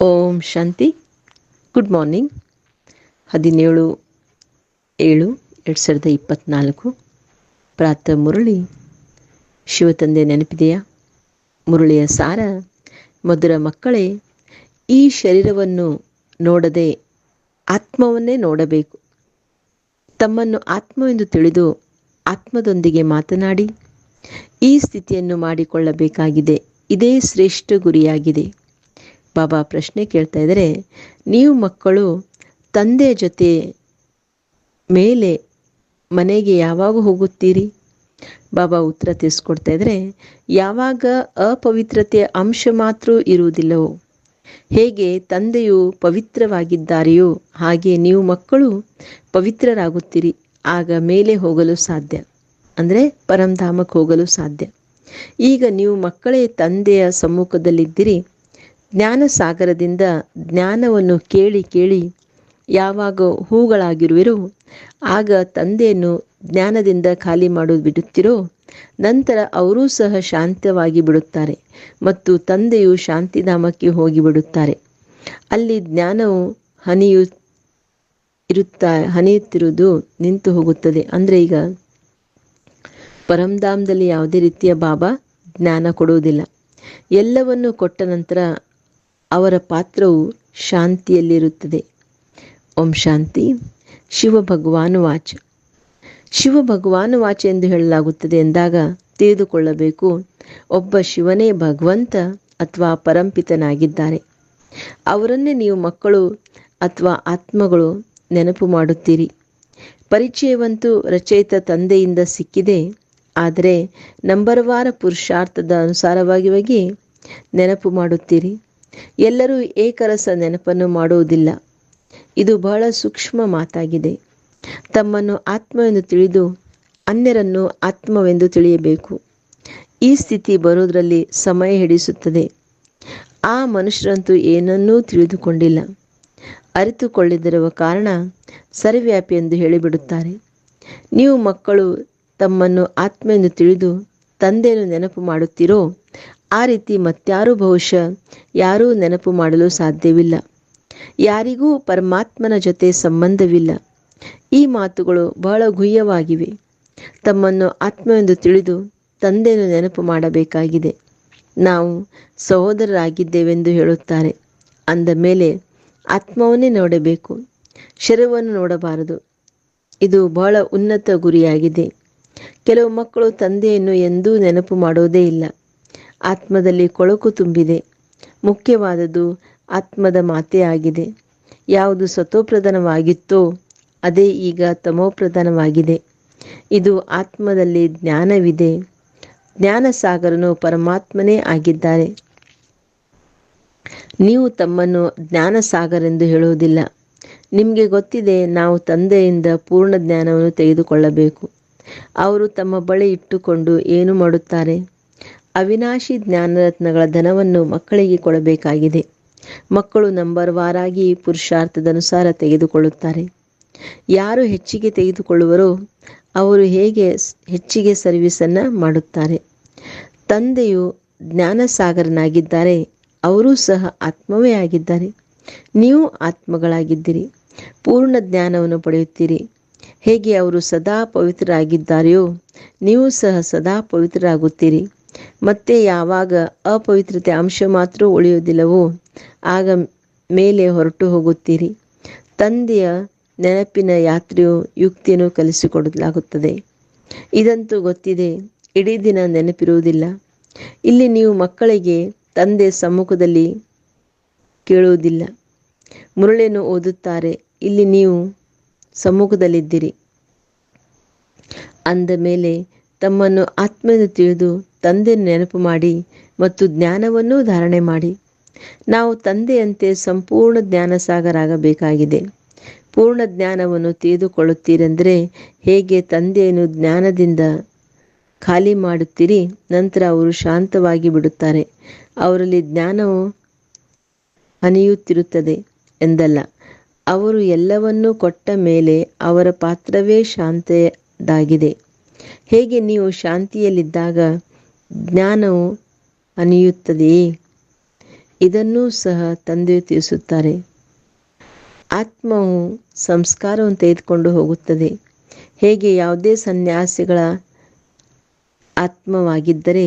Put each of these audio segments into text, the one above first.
ಓಂ ಶಾಂತಿ. Good morning ಹದಿನೇಳು ಏಳು ಎರಡು ಸಾವಿರದ ಇಪ್ಪತ್ತ್ನಾಲ್ಕು ಪ್ರಾತಃ ಮುರಳಿ. ಶಿವತಂದೆ ನೆನಪಿದೆಯಾ? ಮುರಳಿಯ ಸಾರ, ಮಧುರ ಮಕ್ಕಳೇ, ಈ ಶರೀರವನ್ನು ನೋಡದೆ ಆತ್ಮವನ್ನೇ ನೋಡಬೇಕು. ತಮ್ಮನ್ನು ಆತ್ಮವೆಂದು ತಿಳಿದು ಆತ್ಮದೊಂದಿಗೆ ಮಾತನಾಡಿ, ಈ ಸ್ಥಿತಿಯನ್ನು ಮಾಡಿಕೊಳ್ಳಬೇಕಾಗಿದೆ. ಇದೇ ಶ್ರೇಷ್ಠ ಗುರಿಯಾಗಿದೆ. ಬಾಬಾ ಪ್ರಶ್ನೆ ಕೇಳ್ತಾ ಇದ್ದಾರೆ. ನೀವು ಮಕ್ಕಳು ತಂದೆ ಜೊತೆ ಮೇಲೆ ಮನೆಗೆ ಯಾವಾಗ ಹೋಗುತ್ತೀರಿ? ಬಾಬಾ ಉತ್ತರ ತಿಳಿಸ್ಕೊಡ್ತಾ ಇದ್ರೆ ಯಾವಾಗ ಅಪವಿತ್ರತೆಯ ಅಂಶ ಮಾತ್ರ ಇರುವುದಿಲ್ಲವೋ, ಹೇಗೆ ತಂದೆಯು ಪವಿತ್ರವಾಗಿದ್ದಾರೆಯೋ, ಹಾಗೆ ನೀವು ಮಕ್ಕಳು ಪವಿತ್ರರಾಗುತ್ತೀರಿ. ಆಗ ಮೇಲೆ ಹೋಗಲು ಸಾಧ್ಯ. ಅಂದರೆ ಪರಂಧಾಮಕ್ಕೆ ಹೋಗಲು ಸಾಧ್ಯ. ಈಗ ನೀವು ಮಕ್ಕಳೇ ತಂದೆಯ ಸಮ್ಮುಖದಲ್ಲಿದ್ದಿರಿ. ಜ್ಞಾನ ಸಾಗರದಿಂದ ಜ್ಞಾನವನ್ನು ಕೇಳಿ ಕೇಳಿ ಯಾವಾಗ ಹೂಗಳಾಗಿರುವಿರೋ, ಆಗ ತಂದೆಯನ್ನು ಜ್ಞಾನದಿಂದ ಖಾಲಿ ಮಾಡೋದು ಬಿಡುತ್ತಿರೋ ನಂತರ ಅವರೂ ಸಹ ಶಾಂತವಾಗಿ ಬಿಡುತ್ತಾರೆ ಮತ್ತು ತಂದೆಯು ಶಾಂತಿಧಾಮಕ್ಕೆ ಹೋಗಿಬಿಡುತ್ತಾರೆ ಅಲ್ಲಿ ಜ್ಞಾನವು ಹನಿಯು ಇರುತ್ತಾ, ಹನಿಯುತ್ತಿರುವುದು ನಿಂತು ಹೋಗುತ್ತದೆ. ಅಂದರೆ ಈಗ ಪರಂಧಾಮದಲ್ಲಿ ಯಾವುದೇ ರೀತಿಯ ಬಾಬಾ ಜ್ಞಾನ ಕೊಡುವುದಿಲ್ಲ. ಎಲ್ಲವನ್ನು ಕೊಟ್ಟ ನಂತರ ಅವರ ಪಾತ್ರವು ಶಾಂತಿಯಲ್ಲಿರುತ್ತದೆ. ಓಂ ಶಾಂತಿ. ಶಿವ ಭಗವಾನ್ ವಾಚ. ಶಿವ ಭಗವಾನ್ ವಾಚ ಎಂದು ಹೇಳಲಾಗುತ್ತದೆ ಎಂದಾಗ ತಿಳಿದುಕೊಳ್ಳಬೇಕು, ಒಬ್ಬ ಶಿವನೇ ಭಗವಂತ ಅಥವಾ ಪರಂಪಿತನಾಗಿದ್ದಾರೆ. ಅವರನ್ನೇ ನೀವು ಮಕ್ಕಳು ಅಥವಾ ಆತ್ಮಗಳು ನೆನಪು ಮಾಡುತ್ತೀರಿ. ಪರಿಚಯವಂತೂ ರಚಯಿತ ತಂದೆಯಿಂದ ಸಿಕ್ಕಿದೆ, ಆದರೆ ನಂಬರ್ವಾರ ಪುರುಷಾರ್ಥದ ಅನುಸಾರವಾಗಿ ನೆನಪು ಮಾಡುತ್ತೀರಿ. ಎಲ್ಲರೂ ಏಕರಸ ನೆನಪನ್ನು ಮಾಡುವುದಿಲ್ಲ. ಇದು ಬಹಳ ಸೂಕ್ಷ್ಮ ಮಾತಾಗಿದೆ. ತಮ್ಮನ್ನು ಆತ್ಮವೆಂದು ತಿಳಿದು ಅನ್ಯರನ್ನು ಆತ್ಮವೆಂದು ತಿಳಿಯಬೇಕು. ಈ ಸ್ಥಿತಿ ಬರೋದರಲ್ಲಿ ಸಮಯ ಹಿಡಿಸುತ್ತದೆ. ಆ ಮನುಷ್ಯರಂತೂ ಏನನ್ನೂ ತಿಳಿದುಕೊಂಡಿಲ್ಲ. ಅರಿತುಕೊಳ್ಳದಿರುವ ಕಾರಣ ಸರ್ವ್ಯಾಪಿ ಎಂದು ಹೇಳಿಬಿಡುತ್ತಾರೆ. ನೀವು ಮಕ್ಕಳು ತಮ್ಮನ್ನು ಆತ್ಮ ಎಂದು ತಿಳಿದು ತಂದೆಯನ್ನು ನೆನಪು ಮಾಡುತ್ತೀರೋ? ಆ ರೀತಿ ಮತ್ಯಾರೂ ಬಹುಶಃ ಯಾರೂ ನೆನಪು ಮಾಡಲು ಸಾಧ್ಯವಿಲ್ಲ. ಯಾರಿಗೂ ಪರಮಾತ್ಮನ ಜೊತೆ ಸಂಬಂಧವಿಲ್ಲ. ಈ ಮಾತುಗಳು ಬಹಳ ಗುಹ್ಯವಾಗಿವೆ. ತಮ್ಮನ್ನು ಆತ್ಮವೆಂದು ತಿಳಿದು ತಂದೆಯನ್ನು ನೆನಪು ಮಾಡಬೇಕಾಗಿದೆ. ನಾವು ಸಹೋದರರಾಗಿದ್ದೇವೆಂದು ಹೇಳುತ್ತಾರೆ. ಅಂದ ಮೇಲೆ ಆತ್ಮವನ್ನೇ ನೋಡಬೇಕು. ಶರವನ್ನು ನೋಡಬಾರದು. ಇದು ಬಹಳ ಉನ್ನತ ಗುರಿಯಾಗಿದೆ. ಕೆಲವು ಮಕ್ಕಳು ತಂದೆಯನ್ನು ಎಂದೂ ನೆನಪು ಮಾಡೋದೇ ಇಲ್ಲ. ಆತ್ಮದಲ್ಲಿ ಕೊಳಕು ತುಂಬಿದೆ. ಮುಖ್ಯವಾದದ್ದು ಆತ್ಮದ ಮಾತೇ ಆಗಿದೆ. ಯಾವುದು ಸತೋಪ್ರಧಾನವಾಗಿತ್ತೋ ಅದೇ ಈಗ ತಮೋಪ್ರಧಾನವಾಗಿದೆ. ಇದು ಆತ್ಮದಲ್ಲಿ ಜ್ಞಾನವಿದೆ. ಜ್ಞಾನ ಸಾಗರನು ಪರಮಾತ್ಮನೇ ಆಗಿದ್ದಾರೆ. ನೀವು ತಮ್ಮನ್ನು ಜ್ಞಾನ ಸಾಗರೆಂದು ಹೇಳುವುದಿಲ್ಲ. ನಿಮಗೆ ಗೊತ್ತಿದೆ ನಾವು ತಂದೆಯಿಂದ ಪೂರ್ಣ ಜ್ಞಾನವನ್ನು ತೆಗೆದುಕೊಳ್ಳಬೇಕು. ಅವರು ತಮ್ಮ ಬಳಿ ಇಟ್ಟುಕೊಂಡು ಏನು ಮಾಡುತ್ತಾರೆ? ಅವಿನಾಶಿ ಜ್ಞಾನರತ್ನಗಳ ಧನವನ್ನು ಮಕ್ಕಳಿಗೆ ಕೊಡಬೇಕಾಗಿದೆ. ಮಕ್ಕಳು ನಂಬರ್ ವಾರಾಗಿ ಪುರುಷಾರ್ಥದ ಅನುಸಾರ ತೆಗೆದುಕೊಳ್ಳುತ್ತಾರೆ. ಯಾರು ಹೆಚ್ಚಿಗೆ ತೆಗೆದುಕೊಳ್ಳುವರೋ ಅವರು ಹೇಗೆ ಹೆಚ್ಚಿಗೆ ಸರ್ವಿಸನ್ನು ಮಾಡುತ್ತಾರೆ. ತಂದೆಯು ಜ್ಞಾನಸಾಗರನಾಗಿದ್ದಾರೆ, ಅವರೂ ಸಹ ಆತ್ಮವೇ ಆಗಿದ್ದಾರೆ. ನೀವು ಆತ್ಮಗಳಾಗಿದ್ದೀರಿ, ಪೂರ್ಣ ಜ್ಞಾನವನ್ನು ಪಡೆಯುತ್ತೀರಿ. ಹೇಗೆ ಅವರು ಸದಾ ಪವಿತ್ರರಾಗಿದ್ದಾರೆಯೋ, ನೀವು ಸಹ ಸದಾ ಪವಿತ್ರರಾಗುತ್ತೀರಿ. ಮತ್ತೆ ಯಾವಾಗ ಅಪವಿತ್ರತೆ ಅಂಶ ಮಾತ್ರ ಉಳಿಯುವುದಿಲ್ಲವೋ, ಆಗ ಮೇಲೆ ಹೊರಟು ಹೋಗುತ್ತೀರಿ. ತಂದೆಯ ನೆನಪಿನ ಯಾತ್ರೆಯು ಯುಕ್ತಿಯನ್ನು ಕಲಿಸಿಕೊಡಲಾಗುತ್ತದೆ. ಇದಂತೂ ಗೊತ್ತಿದೆ, ಇಡೀ ದಿನ ನೆನಪಿರುವುದಿಲ್ಲ. ಇಲ್ಲಿ ನೀವು ಮಕ್ಕಳಿಗೆ ತಂದೆ ಸಮ್ಮುಖದಲ್ಲಿ ಕೇಳುವುದಿಲ್ಲ. ಮುರಳಿಯನ್ನು ಓದುತ್ತಾರೆ, ಇಲ್ಲಿ ನೀವು ಸಮ್ಮುಖದಲ್ಲಿದ್ದೀರಿ. ಅಂದ ಮೇಲೆ ತಮ್ಮನ್ನು ಆತ್ಮಎಂದು ತಿಳಿದು ತಂದೆ ನೆನಪು ಮಾಡಿ ಮತ್ತು ಜ್ಞಾನವನ್ನು ಧಾರಣೆ ಮಾಡಿ. ನಾವು ತಂದೆಯಂತೆ ಸಂಪೂರ್ಣ ಜ್ಞಾನಸಾಗರಾಗಬೇಕಾಗಿದೆ. ಪೂರ್ಣ ಜ್ಞಾನವನ್ನು ತಿಳಿದುಕೊಳ್ಳುತ್ತೀರೆಂದರೆ ಹೇಗೆ ತಂದೆಯನ್ನು ಜ್ಞಾನದಿಂದ ಖಾಲಿ ಮಾಡುತ್ತೀರಿ, ನಂತರ ಅವರು ಶಾಂತವಾಗಿ ಬಿಡುತ್ತಾರೆ. ಅವರಲ್ಲಿ ಜ್ಞಾನವು ಹನಿಯುತ್ತಿರುತ್ತದೆ ಎಂದಲ್ಲ, ಅವರು ಎಲ್ಲವನ್ನೂ ಕೊಟ್ಟ ಮೇಲೆ ಅವರ ಪಾತ್ರವೇ ಶಾಂತದಾಗಿದೆ. ಹೇಗೆ ನೀವು ಶಾಂತಿಯಲ್ಲಿದ್ದಾಗ ಜ್ಞಾನವು ಅನಿಯುತ್ತದೆಯೇ ಇದನ್ನೂ ಸಹ ತಂದೆ ತಿಳಿಸುತ್ತಾರೆ. ಆತ್ಮವು ಸಂಸ್ಕಾರವನ್ನು ತೆಗೆದುಕೊಂಡು ಹೋಗುತ್ತದೆ. ಹೇಗೆ ಯಾವುದೇ ಸನ್ಯಾಸಿಗಳ ಆತ್ಮವಾಗಿದ್ದರೆ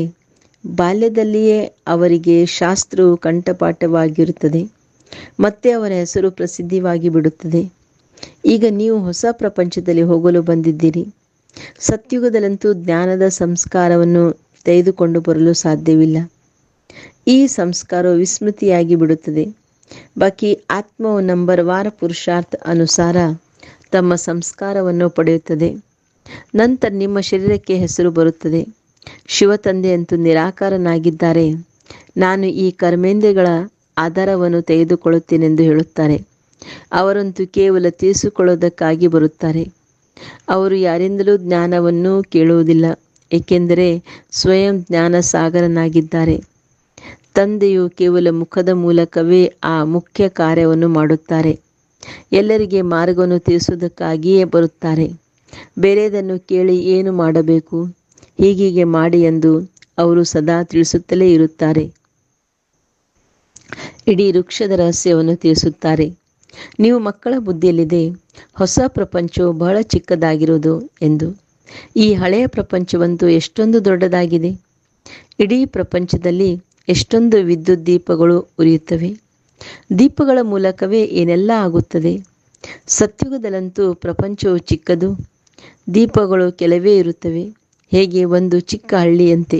ಬಾಲ್ಯದಲ್ಲಿಯೇ ಅವರಿಗೆ ಶಾಸ್ತ್ರವು ಕಂಠಪಾಠವಾಗಿರುತ್ತದೆ. ಮತ್ತೆ ಅವರ ಹೆಸರು ಪ್ರಸಿದ್ಧಿವಾಗಿ ಬಿಡುತ್ತದೆ. ಈಗ ನೀವು ಹೊಸ ಪ್ರಪಂಚದಲ್ಲಿ ಹೋಗಲು ಬಂದಿದ್ದೀರಿ. ಸತ್ಯುಗದಲ್ಲಂತೂ ಜ್ಞಾನದ ಸಂಸ್ಕಾರವನ್ನು ತೆಗೆದುಕೊಂಡು ಬರಲು ಸಾಧ್ಯವಿಲ್ಲ. ಈ ಸಂಸ್ಕಾರವು ವಿಸ್ಮೃತಿಯಾಗಿ ಬಿಡುತ್ತದೆ. ಬಾಕಿ ಆತ್ಮವು ನಂಬರ್ ವಾರ ಪುರುಷಾರ್ಥ ಅನುಸಾರ ತಮ್ಮ ಸಂಸ್ಕಾರವನ್ನು ಪಡೆಯುತ್ತದೆ. ನಂತರ ನಿಮ್ಮ ಶರೀರಕ್ಕೆ ಹೆಸರು ಬರುತ್ತದೆ. ಶಿವತಂದೆಯಂತೂ ನಿರಾಕಾರನಾಗಿದ್ದಾರೆ. ನಾನು ಈ ಕರ್ಮೇಂದ್ರಗಳ ಆಧಾರವನ್ನು ತೆಗೆದುಕೊಳ್ಳುತ್ತೇನೆಂದು ಹೇಳುತ್ತಾರೆ. ಅವರಂತೂ ಕೇವಲ ತೀರಿಸಿಕೊಳ್ಳುವುದಕ್ಕಾಗಿ ಬರುತ್ತಾರೆ. ಅವರು ಯಾರಿಂದಲೂ ಜ್ಞಾನವನ್ನು ಕೇಳುವುದಿಲ್ಲ. ಏಕೆಂದರೆ ಸ್ವಯಂ ಜ್ಞಾನ ಸಾಗರನಾಗಿದ್ದಾರೆ ತಂದೆಯು ಕೇವಲ ಮುಖದ ಮೂಲಕವೇ ಆ ಮುಖ್ಯ ಕಾರ್ಯವನ್ನು ಮಾಡುತ್ತಾರೆ. ಎಲ್ಲರಿಗೆ ಮಾರ್ಗವನ್ನು ತಿಳಿಸುವುದಕ್ಕಾಗಿಯೇ ಬರುತ್ತಾರೆ. ಬೇರೆದನ್ನು ಕೇಳಿ ಏನು ಮಾಡಬೇಕು? ಹೀಗೀಗೆ ಮಾಡಿ ಎಂದು ಅವರು ಸದಾ ತಿಳಿಸುತ್ತಲೇ ಇರುತ್ತಾರೆ. ಇಡೀ ವೃಕ್ಷದ ರಹಸ್ಯವನ್ನು ತಿಳಿಸುತ್ತಾರೆ. ನೀವು ಮಕ್ಕಳ ಬುದ್ಧಿಯಲ್ಲಿದೆ. ಹೊಸ ಪ್ರಪಂಚವು ಬಹಳ ಚಿಕ್ಕದಾಗಿರುವುದು ಎಂದು. ಈ ಹಳೆಯ ಪ್ರಪಂಚವಂತೂ ಎಷ್ಟೊಂದು ದೊಡ್ಡದಾಗಿದೆ. ಇಡೀ ಪ್ರಪಂಚದಲ್ಲಿ ಎಷ್ಟೊಂದು ವಿದ್ಯುತ್ ದೀಪಗಳು ಉರಿಯುತ್ತವೆ. ದೀಪಗಳ ಮೂಲಕವೇ ಏನೆಲ್ಲ ಆಗುತ್ತದೆ? ಸತ್ಯುಗದಲ್ಲಂತೂ ಪ್ರಪಂಚವು ಚಿಕ್ಕದು. ದೀಪಗಳು ಕೆಲವೇ ಇರುತ್ತವೆ. ಹೇಗೆ? ಒಂದು ಚಿಕ್ಕ ಹಳ್ಳಿಯಂತೆ.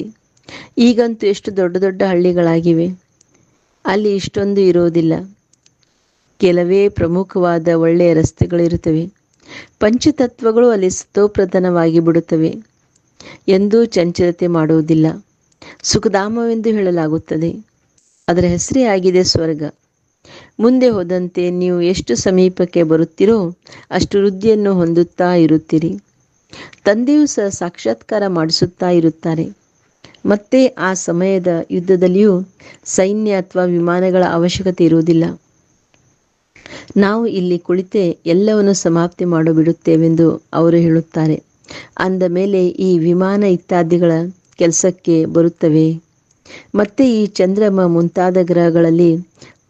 ಈಗಂತೂ ಎಷ್ಟು ದೊಡ್ಡ ದೊಡ್ಡ ಹಳ್ಳಿಗಳಾಗಿವೆ. ಅಲ್ಲಿ ಇಷ್ಟೊಂದು ಇರೋದಿಲ್ಲ. ಕೆಲವೇ ಪ್ರಮುಖವಾದ ಒಳ್ಳೆಯ ರಸ್ತೆಗಳಿರುತ್ತವೆ. ಪಂಚತತ್ವಗಳು ಅಲ್ಲಿ ಸ್ತೋಪ್ರಧಾನವಾಗಿ ಬಿಡುತ್ತವೆ ಎಂದೂ ಚಂಚಲತೆ ಮಾಡುವುದಿಲ್ಲ. ಸುಖಧಾಮವೆಂದು ಹೇಳಲಾಗುತ್ತದೆ. ಅದರ ಹೆಸರೇ ಆಗಿದೆ ಸ್ವರ್ಗ. ಮುಂದೆ ಹೋದಂತೆ ನೀವು ಎಷ್ಟು ಸಮೀಪಕ್ಕೆ ಬರುತ್ತೀರೋ ಅಷ್ಟು ವೃದ್ಧಿಯನ್ನು ಹೊಂದುತ್ತಾ ಇರುತ್ತೀರಿ. ತಂದೆಯೂ ಸಹ ಸಾಕ್ಷಾತ್ಕಾರ ಮಾಡಿಸುತ್ತಾ ಇರುತ್ತಾರೆ. ಮತ್ತೆ ಆ ಸಮಯದ ಯುದ್ಧದಲ್ಲಿಯೂ ಸೈನ್ಯ ಅಥವಾ ವಿಮಾನಗಳ ಅವಶ್ಯಕತೆ ಇರುವುದಿಲ್ಲ. ನಾವು ಇಲ್ಲಿ ಕುಳಿತೆ ಎಲ್ಲವನ್ನು ಸಮಾಪ್ತಿ ಮಾಡಿಬಿಡುತ್ತೇವೆಂದು ಅವರು ಹೇಳುತ್ತಾರೆ. ಅಂದ ಮೇಲೆ ಈ ವಿಮಾನ ಇತ್ಯಾದಿಗಳ ಕೆಲಸಕ್ಕೆ ಬರುತ್ತವೆ. ಮತ್ತೆ ಈ ಚಂದ್ರಮ ಮುಂತಾದ ಗ್ರಹಗಳಲ್ಲಿ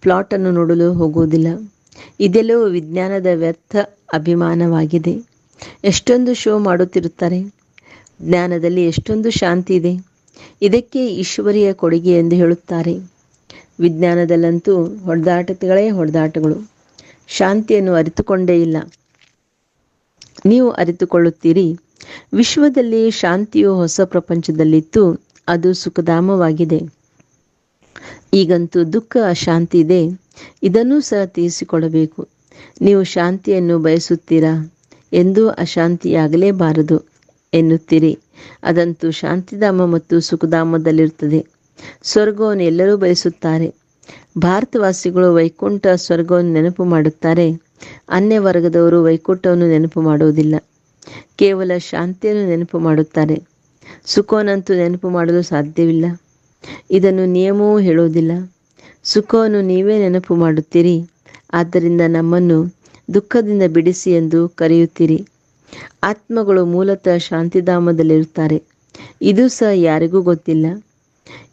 ಪ್ಲಾಟನ್ನು ನೋಡಲು ಹೋಗುವುದಿಲ್ಲ. ಇದೆಲ್ಲವೂ ವಿಜ್ಞಾನದ ವ್ಯರ್ಥ ಅಭಿಮಾನವಾಗಿದೆ. ಎಷ್ಟೊಂದು ಶೋ ಮಾಡುತ್ತಿರುತ್ತಾರೆ. ಜ್ಞಾನದಲ್ಲಿ ಎಷ್ಟೊಂದು ಶಾಂತಿ ಇದೆ. ಇದಕ್ಕೆ ಈಶ್ವರಿಯ ಕೊಡುಗೆ ಎಂದು ಹೇಳುತ್ತಾರೆ. ವಿಜ್ಞಾನದಲ್ಲಂತೂ ಹೊಡೆದಾಟಗಳೇ ಹೊಡೆದಾಟಗಳು. ಶಾಂತಿಯನ್ನು ಅರಿತುಕೊಂಡೇ ಇಲ್ಲ. ನೀವು ಅರಿತುಕೊಳ್ಳುತ್ತೀರಿ, ವಿಶ್ವದಲ್ಲಿ ಶಾಂತಿಯು ಹೊಸ ಪ್ರಪಂಚದಲ್ಲಿತ್ತು, ಅದು ಸುಖಧಾಮವಾಗಿದೆ. ಈಗಂತೂ ದುಃಖ, ಅಶಾಂತಿ ಇದೆ, ಇದನ್ನೂ ಸಹ ತೀರಿಸಿಕೊಳ್ಳಬೇಕು. ನೀವು ಶಾಂತಿಯನ್ನು ಬಯಸುತ್ತೀರಾ ಎಂದೂ ಅಶಾಂತಿಯಾಗಲೇಬಾರದು ಎನ್ನುತ್ತೀರಿ. ಅದಂತೂ ಶಾಂತಿಧಾಮ ಮತ್ತು ಸುಖಧಾಮದಲ್ಲಿರುತ್ತದೆ. ಸ್ವರ್ಗವನ್ನು ಎಲ್ಲರೂ ಬಯಸುತ್ತಾರೆ. ಭಾರತವಾಸಿಗಳು ವೈಕುಂಠ ಸ್ವರ್ಗವನ್ನು ನೆನಪು ಮಾಡುತ್ತಾರೆ. ಅನ್ಯ ವರ್ಗದವರು ವೈಕುಂಠವನ್ನು ನೆನಪು ಮಾಡುವುದಿಲ್ಲ. ಕೇವಲ ಶಾಂತಿಯನ್ನು ನೆನಪು ಮಾಡುತ್ತಾರೆ. ಸುಖವನ್ನಂತೂ ನೆನಪು ಮಾಡಲು ಸಾಧ್ಯವಿಲ್ಲ. ಇದನ್ನು ನಿಯಮವೂ ಹೇಳುವುದಿಲ್ಲ. ಸುಖವನ್ನು ನೀವೇ ನೆನಪು ಮಾಡುತ್ತೀರಿ. ಆದ್ದರಿಂದ ನಮ್ಮನ್ನು ದುಃಖದಿಂದ ಬಿಡಿಸಿ ಎಂದು ಕರೆಯುತ್ತೀರಿ. ಆತ್ಮಗಳು ಮೂಲತಃ ಶಾಂತಿಧಾಮದಲ್ಲಿರುತ್ತಾರೆ. ಇದು ಸಹ ಯಾರಿಗೂ ಗೊತ್ತಿಲ್ಲ.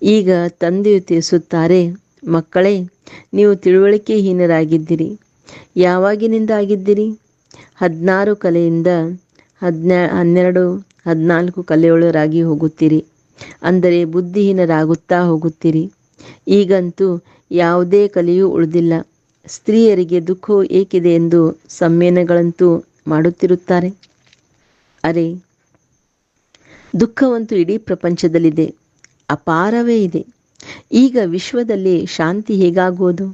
ಈಗ ತಂದೆಯು ತಿಳಿಸುತ್ತಾರೆ ಮಕ್ಕಳೇ, ನೀವು ತಿಳುವಳಿಕೆಹೀನರಾಗಿದ್ದೀರಿ. ಯಾವಾಗಿನಿಂದ ಆಗಿದ್ದೀರಿ? ಹದಿನಾರು ಕಲೆಯಿಂದ ಹದಿನ, ಹನ್ನೆರಡು, ಹದಿನಾಲ್ಕು ಕಲೆಯೊಳರಾಗಿ ಹೋಗುತ್ತೀರಿ. ಅಂದರೆ ಬುದ್ಧಿಹೀನರಾಗುತ್ತಾ ಹೋಗುತ್ತೀರಿ. ಈಗಂತೂ ಯಾವುದೇ ಕಲೆಯೂ ಉಳಿದಿಲ್ಲ. ಸ್ತ್ರೀಯರಿಗೆ ದುಃಖವು ಏಕಿದೆ ಎಂದು ಸಮ್ಮೇಳನಗಳಂತೂ ಮಾಡುತ್ತಿರುತ್ತಾರೆ. ಅರೆ, ದುಃಖವಂತೂ ಇಡೀ ಪ್ರಪಂಚದಲ್ಲಿದೆ. ಅಪಾರವೇ ಇದೆ. ಈಗ ವಿಶ್ವದಲ್ಲಿ ಶಾಂತಿ ಹೇಗಾಗುವುದು?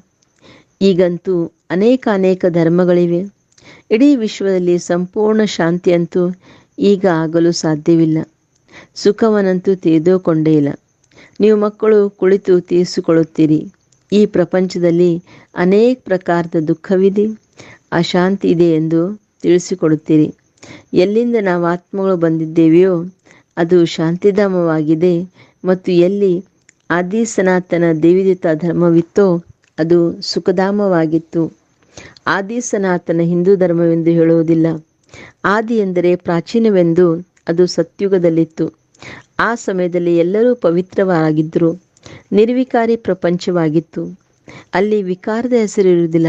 ಈಗಂತೂ ಅನೇಕ ಅನೇಕ ಧರ್ಮಗಳಿವೆ. ಇಡೀ ವಿಶ್ವದಲ್ಲಿ ಸಂಪೂರ್ಣ ಶಾಂತಿ ಅಂತೂ ಈಗ ಆಗಲು ಸಾಧ್ಯವಿಲ್ಲ. ಸುಖವನ್ನಂತೂ ತಿಳಿದುಕೊಂಡೇ ಇಲ್ಲ. ನೀವು ಮಕ್ಕಳು ಕುಳಿತು ತೀರಿಸಿಕೊಳ್ಳುತ್ತೀರಿ. ಈ ಪ್ರಪಂಚದಲ್ಲಿ ಅನೇಕ ಪ್ರಕಾರದ ದುಃಖವಿದೆ. ಅಶಾಂತಿ ಇದೆ ಎಂದು ತಿಳಿಸಿಕೊಡುತ್ತೀರಿ. ಎಲ್ಲಿಂದ ನಾವು ಆತ್ಮಗಳು ಬಂದಿದ್ದೇವೆಯೋ ಅದು ಶಾಂತಿಧಾಮವಾಗಿದೆ ಮತ್ತು ಎಲ್ಲಿ ಆದಿ ಸನಾತನ ದೇವಿದಿತ ಧರ್ಮವಿತ್ತೋ ಅದು ಸುಖಧಾಮವಾಗಿತ್ತು. ಆದಿ ಸನಾತನ ಹಿಂದೂ ಧರ್ಮವೆಂದು ಹೇಳುವುದಿಲ್ಲ. ಆದಿ ಎಂದರೆ ಪ್ರಾಚೀನವೆಂದು ಅದು ಸತ್ಯುಗದಲ್ಲಿತ್ತು. ಆ ಸಮಯದಲ್ಲಿ ಎಲ್ಲರೂ ಪವಿತ್ರವಾಗಿದ್ದರು ನಿರ್ವಿಕಾರಿ ಪ್ರಪಂಚವಾಗಿತ್ತು. ಅಲ್ಲಿ ವಿಕಾರದ ಹೆಸರಿರುವುದಿಲ್ಲ.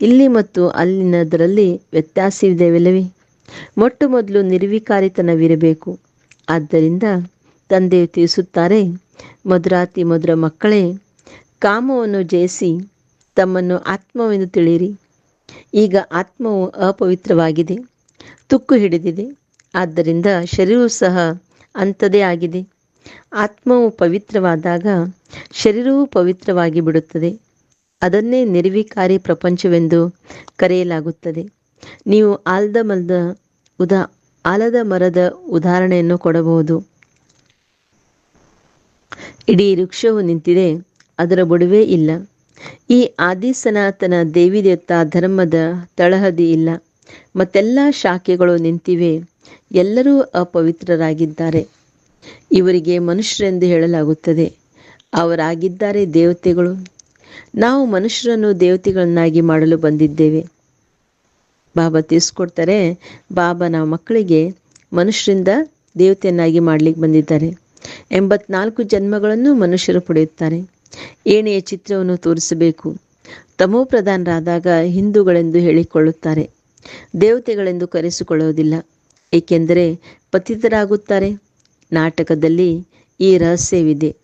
ಇಲ್ಲಿ ಮತ್ತು ಅಲ್ಲಿನದರಲ್ಲಿ ವ್ಯತ್ಯಾಸವಿದೆವಲ್ಲವೇ ಮೊಟ್ಟ ಮೊದಲು ನಿರ್ವಿಕಾರಿತನವಿರಬೇಕು. ಆದ್ದರಿಂದ ತಂದೆಯು ತಿಳಿಸುತ್ತಾರೆ ಮಧುರಾತಿ ಮಧುರ ಮಕ್ಕಳೇ, ಕಾಮವನ್ನು ಜಯಿಸಿ ತಮ್ಮನ್ನು ಆತ್ಮವೆಂದು ತಿಳಿಯಿರಿ. ಈಗ ಆತ್ಮವು ಅಪವಿತ್ರವಾಗಿದೆ, ತುಕ್ಕು ಹಿಡಿದಿದೆ. ಆದ್ದರಿಂದ ಶರೀರವು ಸಹ ಅಂಥದೇ ಆಗಿದೆ. ಆತ್ಮವು ಪವಿತ್ರವಾದಾಗ ಶರೀರವು ಪವಿತ್ರವಾಗಿ ಬಿಡುತ್ತದೆ. ಅದನ್ನೇ ನಿರ್ವಿಕಾರಿ ಪ್ರಪಂಚವೆಂದು ಕರೆಯಲಾಗುತ್ತದೆ. ನೀವು ಆಲ್ದ ಮಲದ ಉದಾ, ಆಲದ ಮರದ ಉದಾಹರಣೆಯನ್ನು ಕೊಡಬಹುದು. ಇಡೀ ವೃಕ್ಷವು ನಿಂತಿದೆ, ಅದರ ಬುಡವೇ ಇಲ್ಲ. ಈ ಆದಿ ಸನಾತನ ದೇವಿ ದೇವತಾ ಧರ್ಮದ ತಳಹದಿ ಇಲ್ಲ. ಮತ್ತೆಲ್ಲ ಶಾಖೆಗಳು ನಿಂತಿವೆ, ಎಲ್ಲರೂ ಅಪವಿತ್ರರಾಗಿದ್ದಾರೆ. ಇವರಿಗೆ ಮನುಷ್ಯರೆಂದು ಹೇಳಲಾಗುತ್ತದೆ, ಅವರಾಗಿದ್ದಾರೆ ದೇವತೆಗಳು. ನಾವು ಮನುಷ್ಯರನ್ನು ದೇವತೆಗಳನ್ನಾಗಿ ಮಾಡಲು ಬಂದಿದ್ದೇವೆ. ಬಾಬಾ ತಿಳಿಸ್ಕೊಡ್ತಾರೆ ಬಾಬಾ ನಾವು ಮಕ್ಕಳಿಗೆ ಮನುಷ್ಯರಿಂದ ದೇವತೆಯನ್ನಾಗಿ ಮಾಡ್ಲಿಕ್ಕೆ ಬಂದಿದ್ದಾರೆ. ಎಂಬತ್ನಾಲ್ಕು ಜನ್ಮಗಳನ್ನು ಮನುಷ್ಯರು ಪಡೆಯುತ್ತಾರೆ. ಏಣೆಯ ಚಿತ್ರವನ್ನು ತೋರಿಸಬೇಕು. ತಮೋ ಪ್ರಧಾನರಾದಾಗ ಹಿಂದೂಗಳೆಂದು ಹೇಳಿಕೊಳ್ಳುತ್ತಾರೆ. ದೇವತೆಗಳೆಂದು ಕರೆಸಿಕೊಳ್ಳುವುದಿಲ್ಲ. ಏಕೆಂದರೆ ಪತಿತರಾಗುತ್ತಾರೆ. ನಾಟಕದಲ್ಲಿ ಈ ರಹಸ್ಯವಿದೆ.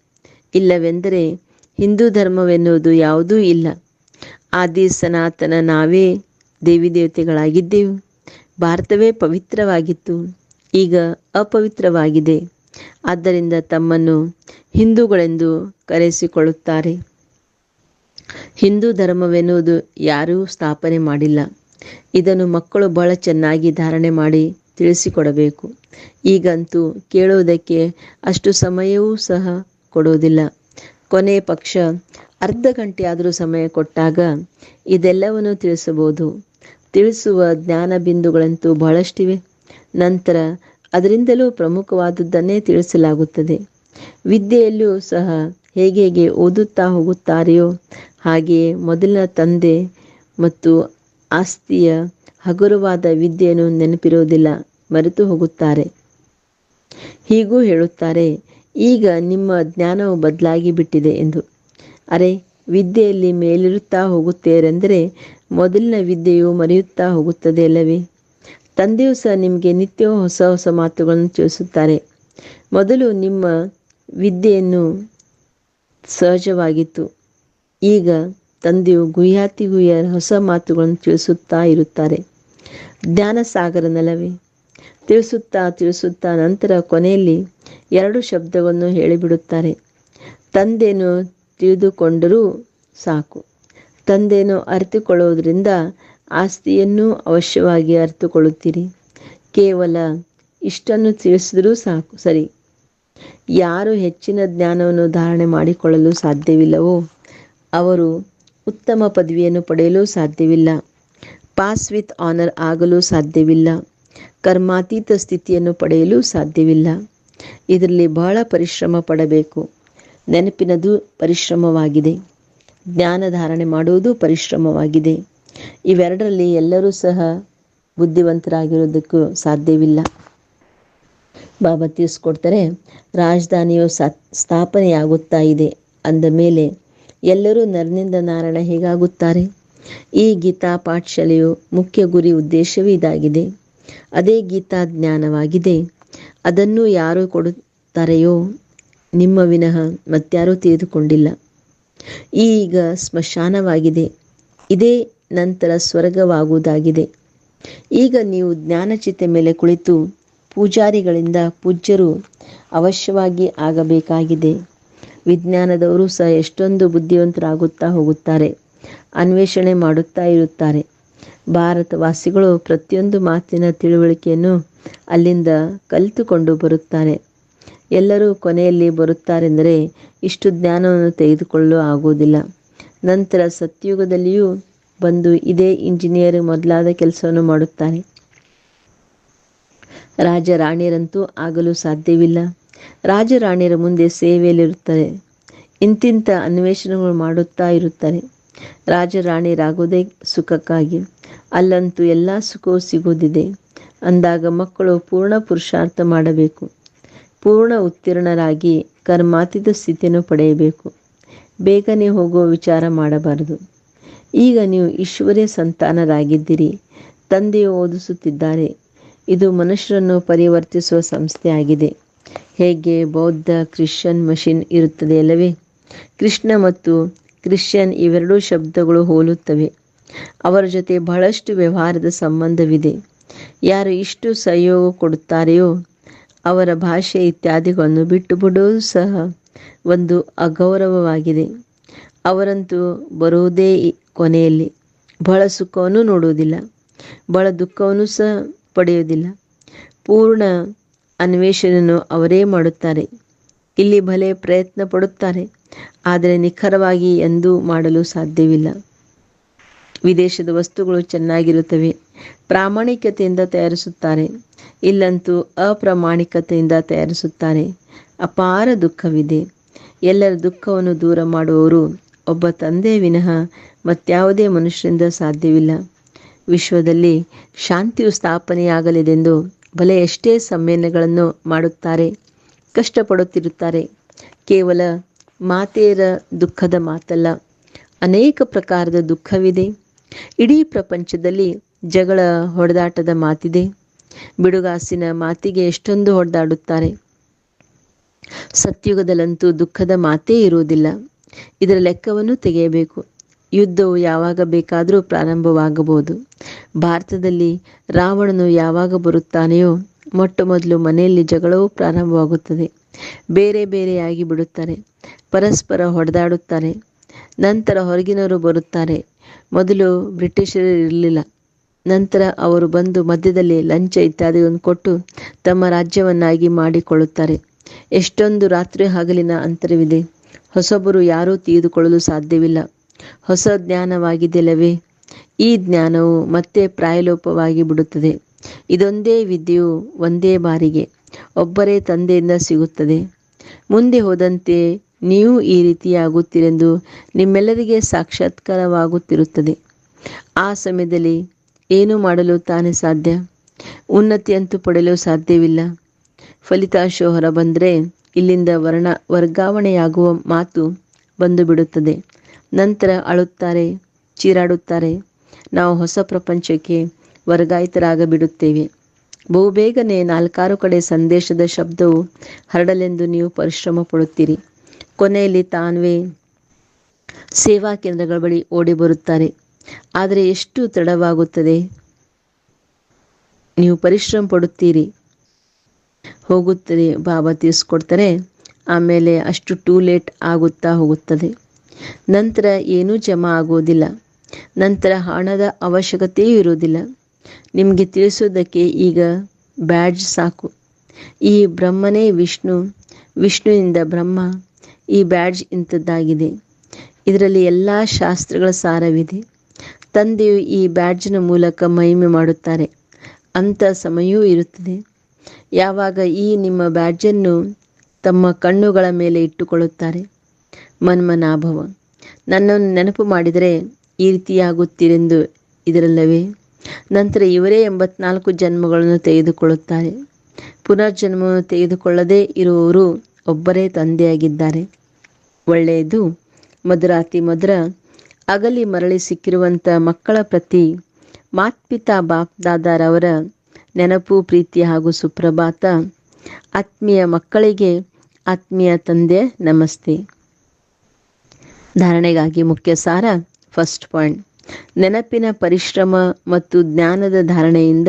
ಇಲ್ಲವೆಂದರೆ ಹಿಂದೂ ಧರ್ಮವೆನ್ನುವುದು ಯಾವುದೂ ಇಲ್ಲ. ಆದಿ ಸನಾತನ ನಾವೇ ದೇವಿ ದೇವತೆಗಳಾಗಿದ್ದೆವು ಭಾರತವೇ ಪವಿತ್ರವಾಗಿತ್ತು. ಈಗ ಅಪವಿತ್ರವಾಗಿದೆ. ಆದ್ದರಿಂದ ತಮ್ಮನ್ನು ಹಿಂದೂಗಳೆಂದು ಕರೆಸಿಕೊಳ್ಳುತ್ತಾರೆ. ಹಿಂದೂ ಧರ್ಮವೆನ್ನುವುದು ಯಾರೂ ಸ್ಥಾಪನೆ ಮಾಡಿಲ್ಲ. ಇದನ್ನು ಮಕ್ಕಳು ಬಹಳ ಚೆನ್ನಾಗಿ ಧಾರಣೆ ಮಾಡಿ ತಿಳಿಸಿಕೊಡಬೇಕು. ಈಗಂತೂ ಕೇಳುವುದಕ್ಕೆ ಅಷ್ಟು ಸಮಯವೂ ಸಹ ಕೊಡುವುದಿಲ್ಲ. ಕೊನೆ ಪಕ್ಷ ಅರ್ಧ ಗಂಟೆ ಆದರೂ ಸಮಯ ಕೊಟ್ಟಾಗ ಇದೆಲ್ಲವನ್ನು ತಿಳಿಸಬಹುದು. ತಿಳಿಸುವ ಜ್ಞಾನ ಬಿಂದುಗಳಂತೂ ಬಹಳಷ್ಟಿವೆ. ನಂತರ ಅದರಿಂದಲೂ ಪ್ರಮುಖವಾದದ್ದನ್ನೇ ತಿಳಿಸಲಾಗುತ್ತದೆ. ವಿದ್ಯೆಯಲ್ಲೂ ಸಹ ಹೇಗೆ ಹೇಗೆ ಓದುತ್ತಾ ಹೋಗುತ್ತಾರೆಯೋ ಹಾಗೆಯೇ ಮೊದಲಿನ ತಂದೆ ಮತ್ತು ಆಸ್ತಿಯ ಹಗುರವಾದ ವಿದ್ಯೆಯನ್ನು ನೆನಪಿರುವುದಿಲ್ಲ, ಮರೆತು ಹೋಗುತ್ತಾರೆ. ಹೀಗೂ ಹೇಳುತ್ತಾರೆ, ಈಗ ನಿಮ್ಮ ಜ್ಞಾನವು ಬದಲಾಗಿ ಬಿಟ್ಟಿದೆ ಎಂದು. ಅರೆ, ವಿದ್ಯೆಯಲ್ಲಿ ಮೇಲಿರುತ್ತಾ ಹೋಗುತ್ತೇರೆಂದರೆ ಮೊದಲಿನ ವಿದ್ಯೆಯು ಮರೆಯುತ್ತಾ ಹೋಗುತ್ತದೆ ಅಲ್ಲವೇ ತಂದೆಯು ಸಹ ನಿಮಗೆ ನಿತ್ಯವೂ ಹೊಸ ಹೊಸ ಮಾತುಗಳನ್ನು ತಿಳಿಸುತ್ತಾರೆ. ಮೊದಲು ನಿಮ್ಮ ವಿದ್ಯೆಯನ್ನು ಸಹಜವಾಗಿತ್ತು. ಈಗ ತಂದೆಯು ಗುಹ್ಯಾತಿ ಗುಹ್ಯ ಹೊಸ ಮಾತುಗಳನ್ನು ತಿಳಿಸುತ್ತಾ ಇರುತ್ತಾರೆ. ಜ್ಞಾನ ಸಾಗರನಲ್ಲವೇ ತಿಳಿಸುತ್ತಾ ತಿಳಿಸುತ್ತಾ ನಂತರ ಕೊನೆಯಲ್ಲಿ ಎರಡು ಶಬ್ದವನ್ನು ಹೇಳಿಬಿಡುತ್ತಾರೆ. ತಂದೆಯನ್ನು ತಿಳಿದುಕೊಂಡರೂ ಸಾಕು. ತಂದೆಯನ್ನು ಅರಿತುಕೊಳ್ಳುವುದರಿಂದ ಆಸ್ತಿಯನ್ನು ಅವಶ್ಯವಾಗಿ ಅರಿತುಕೊಳ್ಳುತ್ತೀರಿ. ಕೇವಲ ಇಷ್ಟನ್ನು ತಿಳಿಸಿದರೂ ಸಾಕು. ಸರಿ. ಯಾರು ಹೆಚ್ಚಿನ ಜ್ಞಾನವನ್ನು ಧಾರಣೆ ಮಾಡಿಕೊಳ್ಳಲು ಸಾಧ್ಯವಿಲ್ಲವೋ ಅವರು ಉತ್ತಮ ಪದವಿಯನ್ನು ಪಡೆಯಲು ಸಾಧ್ಯವಿಲ್ಲ. ಪಾಸ್ ವಿತ್ ಆನರ್ ಆಗಲು ಸಾಧ್ಯವಿಲ್ಲ. ಕರ್ಮಾತೀತ ಸ್ಥಿತಿಯನ್ನು ಪಡೆಯಲು ಸಾಧ್ಯವಿಲ್ಲ. ಇದರಲ್ಲಿ ಬಹಳ ಪರಿಶ್ರಮ ಪಡಬೇಕು. ನೆನಪಿನದು ಪರಿಶ್ರಮವಾಗಿದೆ. ಜ್ಞಾನ ಧಾರಣೆ ಮಾಡುವುದು ಪರಿಶ್ರಮವಾಗಿದೆ. ಇವೆರಡರಲ್ಲಿ ಎಲ್ಲರೂ ಸಹ ಬುದ್ಧಿವಂತರಾಗಿರೋದಕ್ಕೂ ಸಾಧ್ಯವಿಲ್ಲ. ಬಾಬಾ ತಿಳಿಸ್ಕೊಡ್ತಾರೆ ರಾಜಧಾನಿಯು ಸ್ಥಾಪನೆಯಾಗುತ್ತಾ ಇದೆ ಅಂದ ಮೇಲೆ ಎಲ್ಲರೂ ನರನಿಂದ ನಾರಾಯಣ ಹೇಗಾಗುತ್ತಾರೆ? ಈ ಗೀತಾ ಪಾಠಶಾಲೆಯು ಮುಖ್ಯ ಗುರಿ ಉದ್ದೇಶವೇ ಇದಾಗಿದೆ. ಅದೇ ಗೀತಾ ಜ್ಞಾನವಾಗಿದೆ. ಅದನ್ನು ಯಾರು ಕೊಡುತ್ತಾರೆಯೋ ನಿಮ್ಮ ವಿನಃ ಮತ್ಯಾರೂ ತಿಳಿದುಕೊಂಡಿಲ್ಲ. ಈಗ ಸ್ಮಶಾನವಾಗಿದೆ. ಇದೇ ನಂತರ ಸ್ವರ್ಗವಾಗುವುದಾಗಿದೆ. ಈಗ ನೀವು ಜ್ಞಾನಚಿತೆ ಮೇಲೆ ಕುಳಿತು ಪೂಜಾರಿಗಳಿಂದ ಪೂಜ್ಯರು ಅವಶ್ಯವಾಗಿ ಆಗಬೇಕಾಗಿದೆ. ವಿಜ್ಞಾನದವರು ಸಹ ಎಷ್ಟೊಂದು ಬುದ್ಧಿವಂತರಾಗುತ್ತಾ ಹೋಗುತ್ತಾರೆ, ಅನ್ವೇಷಣೆ ಮಾಡುತ್ತಾ ಇರುತ್ತಾರೆ. ಭಾರತವಾಸಿಗಳು ಪ್ರತಿಯೊಂದು ಮಾತಿನ ತಿಳುವಳಿಕೆಯನ್ನು ಅಲ್ಲಿಂದ ಕಲಿತುಕೊಂಡು ಬರುತ್ತಾರೆ. ಎಲ್ಲರೂ ಕೊನೆಯಲ್ಲಿ ಬರುತ್ತಾರೆಂದರೆ ಇಷ್ಟು ಜ್ಞಾನವನ್ನು ತೆಗೆದುಕೊಳ್ಳಲು ಆಗುವುದಿಲ್ಲ. ನಂತರ ಸತ್ಯುಗದಲ್ಲಿಯೂ ಬಂದು ಇದೇ ಇಂಜಿನಿಯರ್ ಮೊದಲಾದ ಕೆಲಸವನ್ನು ಮಾಡುತ್ತಾನೆ. ರಾಜ ರಾಣಿಯರಂತೂ ಆಗಲು ಸಾಧ್ಯವಿಲ್ಲ. ರಾಜ ರಾಣಿಯರ ಮುಂದೆ ಸೇವೆಯಲ್ಲಿರುತ್ತಾರೆ. ಇಂತಿಂಥ ಅನ್ವೇಷಣೆಗಳು ಮಾಡುತ್ತಾ ಇರುತ್ತಾರೆ. ರಾಜರಾಣಿಯರಾಗೋದೇ ಸುಖಕ್ಕಾಗಿ. ಅಲ್ಲಂತೂ ಎಲ್ಲ ಸುಖವೂ ಸಿಗೋದಿದೆ ಅಂದಾಗ ಮಕ್ಕಳು ಪೂರ್ಣ ಪುರುಷಾರ್ಥ ಮಾಡಬೇಕು. ಪೂರ್ಣ ಉತ್ತೀರ್ಣರಾಗಿ ಕರ್ಮಾತೀತ ಸ್ಥಿತಿಯನ್ನು ಪಡೆಯಬೇಕು. ಬೇಗನೆ ಹೋಗುವ ವಿಚಾರ ಮಾಡಬಾರದು. ಈಗ ನೀವು ಈಶ್ವರೇ ಸಂತಾನರಾಗಿದ್ದೀರಿ. ತಂದೆಯು ಓದಿಸುತ್ತಿದ್ದಾರೆ. ಇದು ಮನುಷ್ಯರನ್ನು ಪರಿವರ್ತಿಸುವ ಸಂಸ್ಥೆಯಾಗಿದೆ. ಹೇಗೆ ಬೌದ್ಧ ಕ್ರಿಶ್ಚಿಯನ್ ಮಷಿನ್ ಇರುತ್ತದೆ ಅಲ್ಲವೇ? ಕೃಷ್ಣ ಮತ್ತು ಕ್ರಿಶ್ಚಿಯನ್ ಇವೆರಡೂ ಶಬ್ದಗಳು ಹೋಲುತ್ತವೆ. ಅವರ ಜೊತೆ ಬಹಳಷ್ಟು ವ್ಯವಹಾರದ ಸಂಬಂಧವಿದೆ. ಯಾರು ಇಷ್ಟು ಸಹಯೋಗ ಕೊಡುತ್ತಾರೆಯೋ, ಅವರ ಭಾಷೆ ಇತ್ಯಾದಿಗಳನ್ನು ಬಿಟ್ಟು ಬಿಡುವುದು ಸಹ ಒಂದು ಅಗೌರವವಾಗಿದೆ. ಅವರಂತೂ ಬರುವುದೇ ಕೊನೆಯಲ್ಲಿ. ಬಹಳ ಸುಖವನ್ನು ನೋಡುವುದಿಲ್ಲ. ಬಹಳ ದುಃಖವನ್ನು ಸಹ ಪಡೆಯುವುದಿಲ್ಲ. ಪೂರ್ಣ ಅನ್ವೇಷಣೆಯನ್ನು ಅವರೇ ಮಾಡುತ್ತಾರೆ. ಇಲ್ಲಿ ಭಲೆ ಪ್ರಯತ್ನ ಪಡುತ್ತಾರೆ. ಆದರೆ ನಿಖರವಾಗಿ ಎಂದೂ ಮಾಡಲು ಸಾಧ್ಯವಿಲ್ಲ. ವಿದೇಶದ ವಸ್ತುಗಳು ಚೆನ್ನಾಗಿರುತ್ತವೆ. ಪ್ರಾಮಾಣಿಕತೆಯಿಂದ ತಯಾರಿಸುತ್ತಾರೆ. ಇಲ್ಲಂತೂ ಅಪ್ರಾಮಾಣಿಕತೆಯಿಂದ ತಯಾರಿಸುತ್ತಾರೆ. ಅಪಾರ ದುಃಖವಿದೆ. ಎಲ್ಲರ ದುಃಖವನ್ನು ದೂರ ಮಾಡುವವರು ಒಬ್ಬ ತಂದೆ ವಿನಃ ಮತ್ಯಾವುದೇ ಮನುಷ್ಯರಿಂದ ಸಾಧ್ಯವಿಲ್ಲ. ವಿಶ್ವದಲ್ಲಿ ಶಾಂತಿಯು ಸ್ಥಾಪನೆಯಾಗಲಿದೆಂದು ಬಲೆ ಎಷ್ಟೇ ಸಮ್ಮೇಳನಗಳನ್ನು ಮಾಡುತ್ತಾರೆ, ಕಷ್ಟಪಡುತ್ತಿರುತ್ತಾರೆ. ಕೇವಲ ಮಾತೆಯರ ದುಃಖದ ಮಾತಲ್ಲ, ಅನೇಕ ಪ್ರಕಾರದ ದುಃಖವಿದೆ. ಇಡೀ ಪ್ರಪಂಚದಲ್ಲಿ ಜಗಳ ಹೊಡೆದಾಟದ ಮಾತಿದೆ. ಬಿಡುಗಾಸಿನ ಮಾತಿಗೆ ಎಷ್ಟೊಂದು ಹೊಡೆದಾಡುತ್ತಾರೆ. ಸತ್ಯುಗದಲ್ಲಂತೂ ದುಃಖದ ಮಾತೇ ಇರುವುದಿಲ್ಲ. ಇದರ ಲೆಕ್ಕವನ್ನು ತೆಗೆಯಬೇಕು. ಯುದ್ಧವು ಯಾವಾಗ ಬೇಕಾದರೂ ಪ್ರಾರಂಭವಾಗಬಹುದು. ಭಾರತದಲ್ಲಿ ರಾವಣನು ಯಾವಾಗ ಬರುತ್ತಾನೆಯೋ ಮೊಟ್ಟ ಮೊದಲು ಮನೆಯಲ್ಲಿ ಜಗಳವೂ ಪ್ರಾರಂಭವಾಗುತ್ತದೆ. ಬೇರೆ ಬೇರೆಯಾಗಿ ಬಿಡುತ್ತಾರೆ. ಪರಸ್ಪರ ಹೊಡೆದಾಡುತ್ತಾರೆ. ನಂತರ ಹೊರಗಿನವರು ಬರುತ್ತಾರೆ. ಮೊದಲು ಬ್ರಿಟಿಷರು ಇರಲಿಲ್ಲ. ನಂತರ ಅವರು ಬಂದು ಮಧ್ಯದಲ್ಲಿ ಲಂಚ ಇತ್ಯಾದಿಗಳನ್ನು ಕೊಟ್ಟು ತಮ್ಮ ರಾಜ್ಯವನ್ನಾಗಿ ಮಾಡಿಕೊಳ್ಳುತ್ತಾರೆ. ಎಷ್ಟೊಂದು ರಾತ್ರಿ ಹಗಲಿನ ಅಂತರವಿದೆ. ಹೊಸಬರು ಯಾರೂ ತಿಳಿದುಕೊಳ್ಳಲು ಸಾಧ್ಯವಿಲ್ಲ. ಹೊಸ ಜ್ಞಾನವಾಗಿದ್ದಿಲ್ಲವೇ? ಈ ಜ್ಞಾನವು ಮತ್ತೆ ಪ್ರಾಯಲೋಪವಾಗಿ ಬಿಡುತ್ತದೆ. ಇದೊಂದೇ ವಿದ್ಯೆಯು ಒಂದೇ ಬಾರಿಗೆ, ಒಬ್ಬರೇ ತಂದೆಯಿಂದ ಸಿಗುತ್ತದೆ. ಮುಂದೆ ಹೋದಂತೆ ನೀವು ಈ ರೀತಿಯಾಗುತ್ತೀರೆಂದು ನಿಮ್ಮೆಲ್ಲರಿಗೆ ಸಾಕ್ಷಾತ್ಕಾರವಾಗುತ್ತಿರುತ್ತದೆ. ಆ ಸಮಯದಲ್ಲಿ ಏನು ಮಾಡಲು ತಾನೇ ಸಾಧ್ಯ? ಉನ್ನತಿಯಂತೂ ಪಡೆಯಲು ಸಾಧ್ಯವಿಲ್ಲ. ಫಲಿತಾಂಶ ಹೊರಬಂದರೆ ಇಲ್ಲಿಂದ ವರ್ಣ ವರ್ಗಾವಣೆಯಾಗುವ ಮಾತು ಬಂದು ಬಿಡುತ್ತದೆ ನಂತರ ಅಳುತ್ತಾರೆ, ಚೀರಾಡುತ್ತಾರೆ. ನಾವು ಹೊಸ ಪ್ರಪಂಚಕ್ಕೆ ವರ್ಗಾಯಿತರಾಗಬಿಡುತ್ತೇವೆ. ಬಹುಬೇಗನೆ ನಾಲ್ಕಾರು ಕಡೆ ಸಂದೇಶದ ಶಬ್ದವು ಹರಡಲೆಂದು ನೀವು ಪರಿಶ್ರಮ ಪಡುತ್ತೀರಿ ಕೊನೆಯಲ್ಲಿ ತಾನ್ವೇ ಸೇವಾ ಕೇಂದ್ರಗಳ ಬಳಿ ಓಡಿ ಬರುತ್ತಾರೆ. ಆದರೆ ಎಷ್ಟು ತಡವಾಗುತ್ತದೆ? ನೀವು ಪರಿಶ್ರಮ ಪಡುತ್ತೀರಿ ಹೋಗುತ್ತದೆ, ಬಾಬಾ ತಿಳಿಸ್ಕೊಡ್ತಾರೆ ಆಮೇಲೆ ಅಷ್ಟು ಟೂ ಲೇಟ್ ಆಗುತ್ತಾ ಹೋಗುತ್ತದೆ. ನಂತರ ಏನೂ ಜಮಾ ಆಗೋದಿಲ್ಲ ನಂತರ ಹಣದ ಅವಶ್ಯಕತೆಯೂ ಇರುವುದಿಲ್ಲ. ನಿಮಗೆ ತಿಳಿಸೋದಕ್ಕೆ ಈಗ ಬ್ಯಾಡ್ಜ್ ಸಾಕು. ಈ ಬ್ರಹ್ಮನೇ ವಿಷ್ಣು. ವಿಷ್ಣುವಿನಿಂದ ಬ್ರಹ್ಮ. ಈ ಬ್ಯಾಡ್ಜ್ ಇಂಥದ್ದಾಗಿದೆ. ಇದರಲ್ಲಿ ಎಲ್ಲ ಶಾಸ್ತ್ರಗಳ ಸಾರವಿದೆ. ತಂದೆಯು ಈ ಬ್ಯಾಡ್ಜ್ನ ಮೂಲಕ ಮಹಿಮೆ ಮಾಡುತ್ತಾರೆ. ಅಂಥ ಸಮಯವೂ ಇರುತ್ತದೆ. ಯಾವಾಗ ಈ ನಿಮ್ಮ ಬ್ಯಾಡ್ಜನ್ನು ತಮ್ಮ ಕಣ್ಣುಗಳ ಮೇಲೆ ಇಟ್ಟುಕೊಳ್ಳುತ್ತಾರೆ? ಮನ್ಮನಾಭವ, ನನ್ನನ್ನು ನೆನಪು ಮಾಡಿದರೆ ಈ ರೀತಿಯಾಗುತ್ತೀರೆಂದು ಇದರಲ್ಲವೇ? ನಂತರ ಇವರೇ ಎಂಬತ್ನಾಲ್ಕು ಜನ್ಮಗಳನ್ನು ತೆಗೆದುಕೊಳ್ಳುತ್ತಾರೆ. ಪುನರ್ಜನ್ಮವನ್ನು ತೆಗೆದುಕೊಳ್ಳದೇ ಇರುವವರು ಒಬ್ಬರೇ ತಂದೆಯಾಗಿದ್ದಾರೆ. ಒಳ್ಳೆಯದು, ಮಧುರಾತಿ ಮಧುರ, ಅಗಲಿ ಮರಳಿ ಸಿಕ್ಕಿರುವಂಥ ಮಕ್ಕಳ ಪ್ರತಿ ಮಾತ್ಪಿತಾ ಬಾಪ್ ದಾದಾರವರ ನೆನಪು, ಪ್ರೀತಿ ಹಾಗೂ ಸುಪ್ರಭಾತ. ಆತ್ಮೀಯ ಮಕ್ಕಳಿಗೆ, ಆತ್ಮೀಯ ತಂದೆ, ನಮಸ್ತೆ. ಧಾರಣೆಗಾಗಿ ಮುಖ್ಯ ಸಾರ ಫಸ್ಟ್ ಪಾಯಿಂಟ್ ನೆನಪಿನ ಪರಿಶ್ರಮ ಮತ್ತು ಜ್ಞಾನದ ಧಾರಣೆಯಿಂದ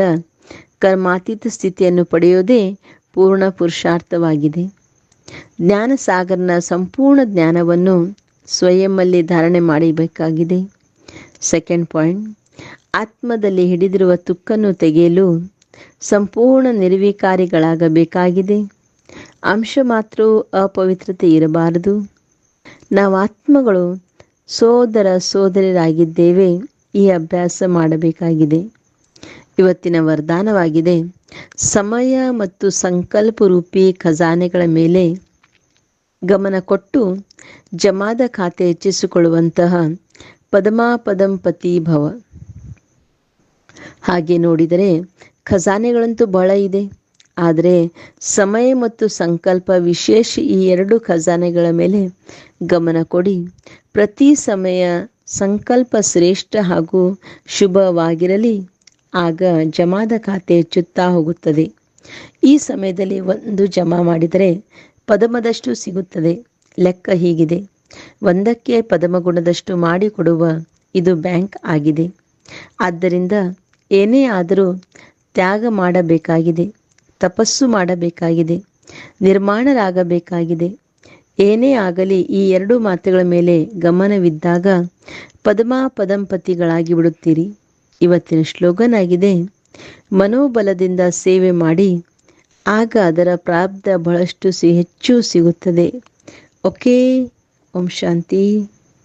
ಕರ್ಮಾತೀತ ಸ್ಥಿತಿಯನ್ನು ಪಡೆಯುವುದೇ ಪೂರ್ಣ ಪುರುಷಾರ್ಥವಾಗಿದೆ. ಜ್ಞಾನ ಸಾಗರನ ಸಂಪೂರ್ಣ ಜ್ಞಾನವನ್ನು ಸ್ವಯಂಲ್ಲಿ ಧಾರಣೆ ಮಾಡಬೇಕಾಗಿದೆ. ಸೆಕೆಂಡ್ ಪಾಯಿಂಟ್ ಆತ್ಮದಲ್ಲಿ ಹಿಡಿದಿರುವ ತುಕ್ಕನ್ನು ತೆಗೆಯಲು ಸಂಪೂರ್ಣ ನಿರ್ವಿಕಾರಿಗಳಾಗಬೇಕಾಗಿದೆ. ಅಂಶ ಮಾತ್ರ ಅಪವಿತ್ರತೆ ಇರಬಾರದು. ನಾವು ಆತ್ಮಗಳು ಸೋದರ ಸೋದರಿಯರಾಗಿದ್ದೇವೆ, ಈ ಅಭ್ಯಾಸ ಮಾಡಬೇಕಾಗಿದೆ. ಇವತ್ತಿನ ವರದಾನವಾಗಿದೆ, ಸಮಯ ಮತ್ತು ಸಂಕಲ್ಪ ರೂಪಿ ಖಜಾನೆಗಳ ಮೇಲೆ ಗಮನ ಕೊಟ್ಟು ಜಮಾದ ಖಾತೆ ಹೆಚ್ಚಿಸಿಕೊಳ್ಳುವಂತಹ ಪದಮಾಪದಂಪತಿ ಭವ. ಹಾಗೆ ನೋಡಿದರೆ ಖಜಾನೆಗಳಂತೂ ಬಹಳ ಇದೆ. ಆದರೆ ಸಮಯ ಮತ್ತು ಸಂಕಲ್ಪ ವಿಶೇಷ ಈ ಎರಡು ಖಜಾನೆಗಳ ಮೇಲೆ ಗಮನ ಕೊಡಿ. ಪ್ರತಿ ಸಮಯ ಸಂಕಲ್ಪ ಶ್ರೇಷ್ಠ ಹಾಗೂ ಶುಭವಾಗಿರಲಿ. ಆಗ ಜಮಾದ ಖಾತೆ ಹೆಚ್ಚುತ್ತಾ ಹೋಗುತ್ತದೆ. ಈ ಸಮಯದಲ್ಲಿ ಒಂದು ಜಮಾ ಮಾಡಿದರೆ ಪದಮದಷ್ಟು ಸಿಗುತ್ತದೆ. ಲೆಕ್ಕ ಹೀಗಿದೆ. ಒಂದಕ್ಕೆ ಪದಮಗುಣದಷ್ಟು ಮಾಡಿಕೊಡುವ ಇದು ಬ್ಯಾಂಕ್ ಆಗಿದೆ. ಆದ್ದರಿಂದ ಏನೇ ಆದರೂ ತ್ಯಾಗ ಮಾಡಬೇಕಾಗಿದೆ, ತಪಸ್ಸು ಮಾಡಬೇಕಾಗಿದೆ, ನಿರ್ಮಾಣರಾಗಬೇಕಾಗಿದೆ. ಏನೇ ಆಗಲಿ ಈ ಎರಡು ಮಾತುಗಳ ಮೇಲೆ ಗಮನವಿದ್ದಾಗ ಪದ್ಮಾ ಪದಂಪತಿಗಳಾಗಿ ಬಿಡುತ್ತೀರಿ. ಇವತ್ತಿನ ಶ್ಲೋಗನ್ ಆಗಿದೆ ಮನೋಬಲದಿಂದ ಸೇವೆ ಮಾಡಿ, ಆಗ ಅದರ ಪ್ರಾಬ್ಧ ಬಹಳಷ್ಟು ಸಿ, ಹೆಚ್ಚು ಸಿಗುತ್ತದೆ. ಓಕೆ, ಓಂ ಶಾಂತಿ.